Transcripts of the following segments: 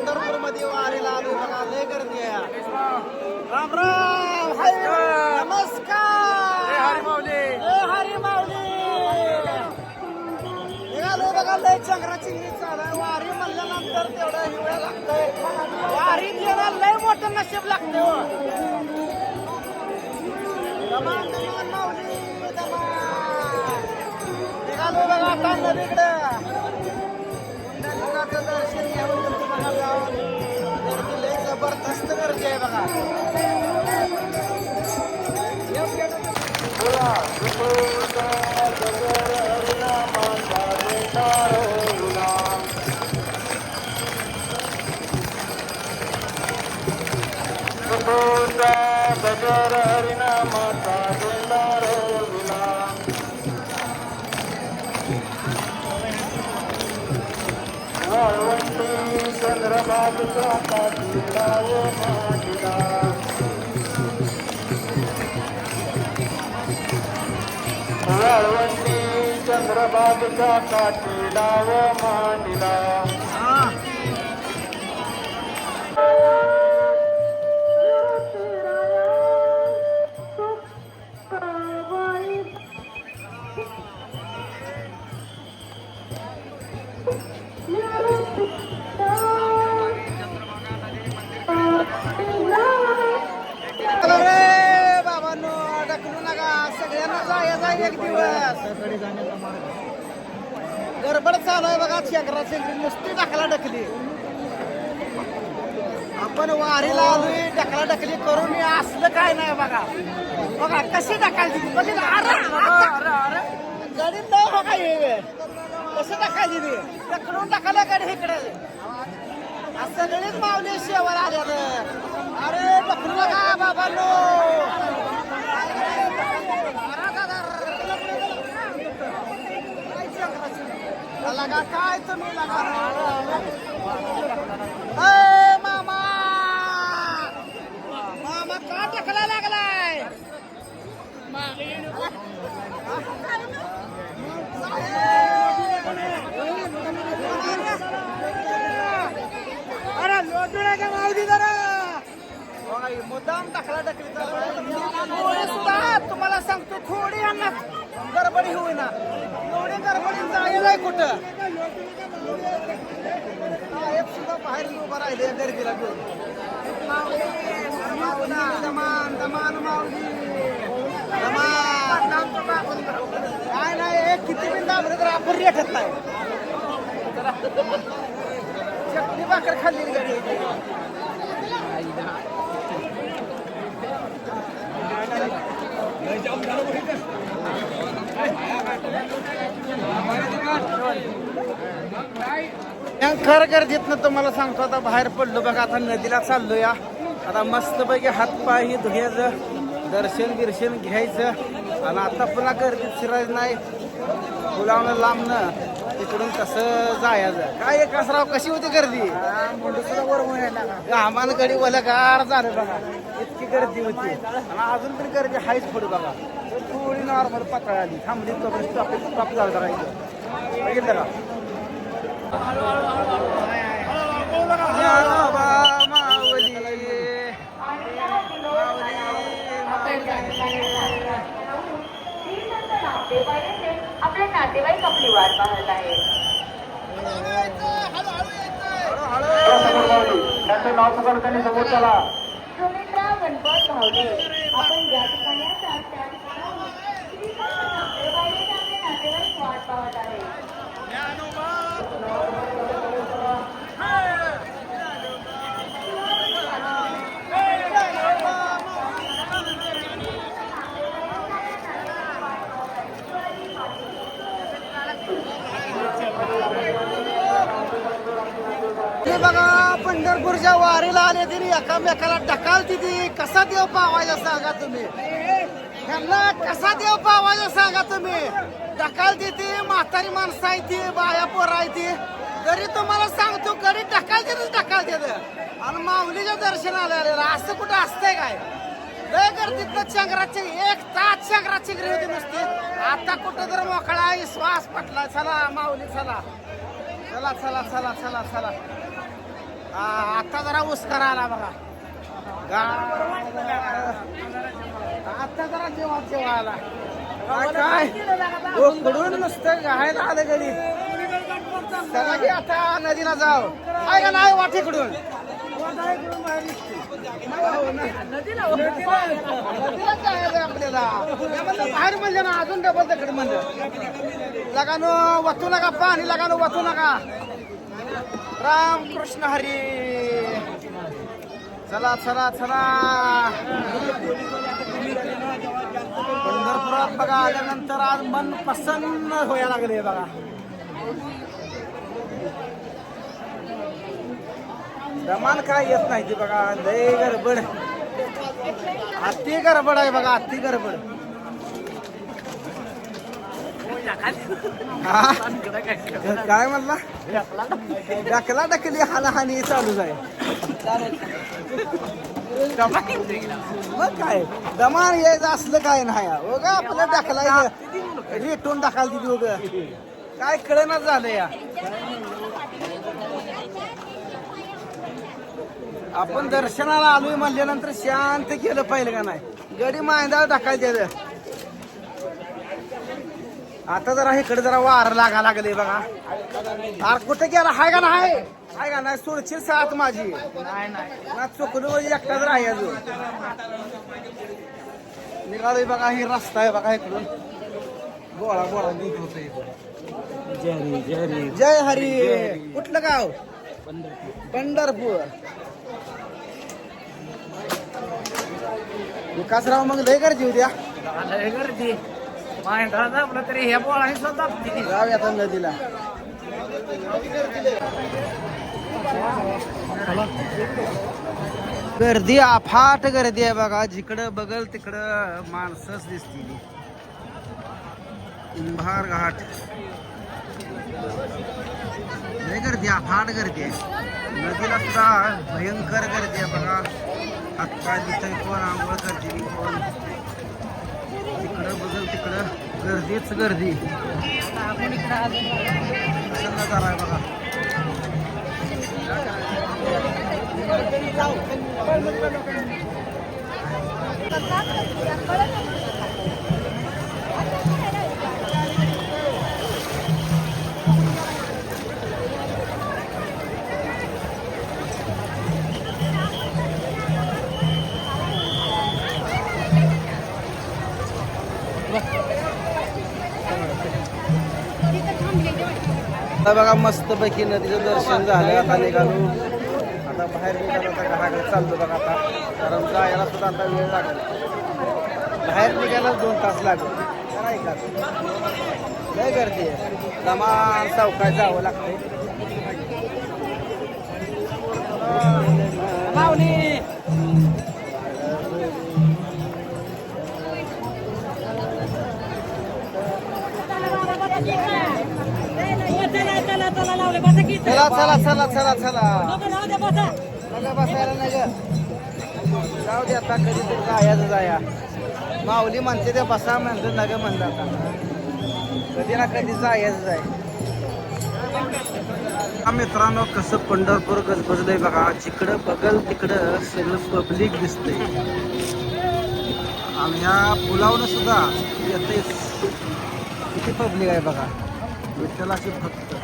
पंढरपूरमध्ये वारीला आलो बघा लय गर्दी आहे राम राम हाय नमस्कार. हरी माऊली. ए हरी माऊली. निघालो बघा लय चंद्रा चिंगरी चालू वारी म्हणल्यानंतर तेवढं हिवळं लागतंय. वारी गेला लय मोठं नशीब लागतंय हो. दमान दमान माऊली दमान निघालो बघा आता नदीकडं. दर्शन घ्यावं. गर्दी लय जबरदस्त गर्दी आहे बघा गजर हरिनामाचा जोरदार विना वाळवंटी चंद्रबाबूचा काठीडाव मांडला वाळवंटी चंद्रबाबूचा काठीडाव मांडला दिवस गडबड चालू आहे बघा शेकराची नुसती ढकला ढकली. आपण वारीला आलोय ढकला ढकली करून असलं काय नाही बघा. बघा कशी ढकलती म्हणजे अरे गाडी न हो काय हे. कशी ढकलली? ती ढकलून टाकायला गाडी इकडे. असं गणित मावली शेवर आल्या अरे ढकलू नका बाबांनो. लगा काय तुम्ही लगा? मामा! मामा का टाकला लागलाय गडबडी कुठं? सुद्धा बाहेर उभं राहिले गर्दीला घेऊन दमान दमान माऊली दमान काय नाही हे किती बिन दाबलं तर आपण रेटत नाही. चटणी भाकर खाल्ली. गाडी खर गर्दीतनं तुम्हाला सांगतो आता बाहेर पडलो बघा आता नदीला चाललो या आता मस्तपैकी हातपाय धुयाचं दर्शन बिर्शन घ्यायचं आणि आता पुन्हा गर्दीत शिरायचं नाही. गुलावणं लांबणं तिकडून कसं जायचं? काय एक कसराव कशी होती गर्दी? घामान गडी गार झालं बघा. इतकी गर्दी होती. आणि अजून तरी गर्दी हायच पुढे बघा. थोडी नॉर्मल पातळ आली. थांबली स्टॉप स्टॉप झालं करायचं बघितलं का बाबा माऊली आपले नातेवाईक आपली वाट पाहत आहेत. सुमित्रा गणपत भावडे आपण ज्या ठिकाणी असाल त्या ठिकाणाहून श्रीकांत नातेवाईक आपले नातेवाईक वाट पाहत आहेत ते बघा पंढरपूरच्या वारीला आले तरी एकामेकाला ढकाल तिथे कसा देव पावायचा सांगा तुम्ही? त्यांना कसा देव पावायचा सांगा तुम्ही? ढकाल तिथे म्हातारी माणसं आहे ती बाया पोरं आहे ती. तरी तुम्हाला सांगतो घरी ढकाल देतच ढकाल देत आणि माऊलीच्या दर्शनाला आलेलं. असं कुठं असतंय काय? लय गर्दीतनं चंगराची एक तास चंगराची चिंगरी होती नुसती. आता कुठं तर मोकळा श्वास पटला चला माऊली चला. चला चला चला चला चला. आ, आता जरा उस्कार आला बघा. आता जरा जेव्हा जेव्हा आला. काय काय? उकडून नुसतं गायला आलं घरी. चला की आता नदीला जाऊ काय नाही वाटेकडून नदीला बाहेर म्हणलं ना अजून डबल दगड म्हणलं लगानो वतू नका पाणी लगानो वाचू नका राम कृष्ण हरी. चला चला चला. पंढरपुरात बघा आल्यानंतर आज मन प्रसन्न व्हायला लागले बघा. प्रमाण काय येत नाही ते बघा लय गडबड. अति गडबड आहे बघा अति गडबड. काय म्हणला? डकला डकली हालहानी चालूच आहे मग काय? दमान यायचं असलं काय नाही. उग आपलं ढकलायचं. रेटून टाकाल तिथे उग. काय कळणार झालं या. आपण दर्शनाला आलोय म्हणल्यानंतर शांत केलं पाहिजे का नाही? गडी मांदा ढकाल द्यायचं आता जरा इकडे जरा वार लागा लागले बघा. अरे कुठे गेला? हाय का नाही? हाय का नाही? सोडशील साथ माझी. नाही नाही. ना चुकलो म्हणजे एकटाच राही अजून निघालोय बघा ही रस्ता आहे बघा इकडून. गोळा गोळा नीट होत जय हरी. कुठलं गाव? पंढरपूर. विकासराव मग लय गर्दी उद्या गर्दी. आपलं तरी सुद्धा जाऊया आता नदीला. गर्दी अफाट गर्दी आहे बघा. जिकडं बघल तिकडं माणसंच दिसतील. कुंभार घाट. लय गर्दी अफाट गर्दी आहे. नदीला सुद्धा भयंकर गर्दी आहे बघा. हातपाय दिसतंय कोण आंघोळ करते कोण तिकडं बघल तिकडं गर्दीच गर्दी. असं नजारा आहे बघा आता बघा मस्तपैकी नदीचं दर्शन झालं आता निघालो आता बाहेर निघालो आता घराकडे चाललो बघा आता. कारण जायला सुद्धा आता वेळ लागेल. बाहेर निघायला दोन तास लागेल. खरं का लय गर्दी आहे. दमान चौकात जावं लागतंय. चला चला चला चला चला नग बसायला नग जाऊ दे आता कधी तरी जायचं जाया. माऊली म्हणते ते बसा म्हणतो नग म्हणलं आता. कधी ना कधी जायचं जाय. मित्रांनो कसं पंढरपूर गजबजलंय बघा. जिकडं बघल तिकडं सगळं पब्लिक दिसतंय. आणि ह्या पुलावनं सुद्धा येतेच किती पब्लिक आहे बघा. विठ्ठलाची भक्त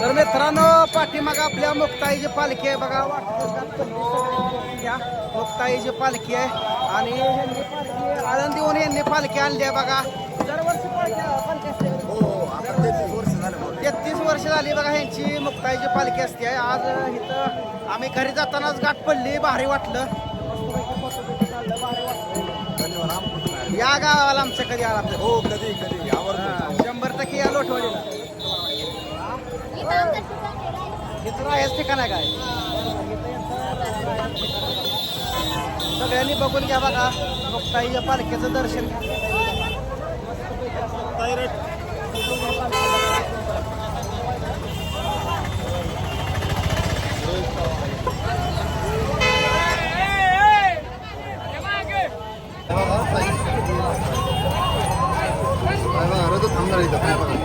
तर मित्रांनो पाठीमाग आपल्या मुक्ताईची पालखी आहे. बघा त्या मुक्ताईची पालखी आहे. आणि पालखी आळंदीहून यांनी पालखी आणली आहे बघा. दरवर्षी पालखी पालखी असते तेहतीस वर्ष झाले झाली बघा ह्यांची मुक्ताईची पालखी असते. आज इथं आम्ही घरी जातानाच गाठ पडली. भारी वाटलं. या गावाला आमच्या कधी आला हो कधी कधी. यावर शंभर टक्के या लोटवाडीला. इथं आहेच ठिकाण आहे काय? सगळ्यांनी बघून घ्या बघा. मुक्ताईच्या पालखीचं दर्शन थांबणार इथं.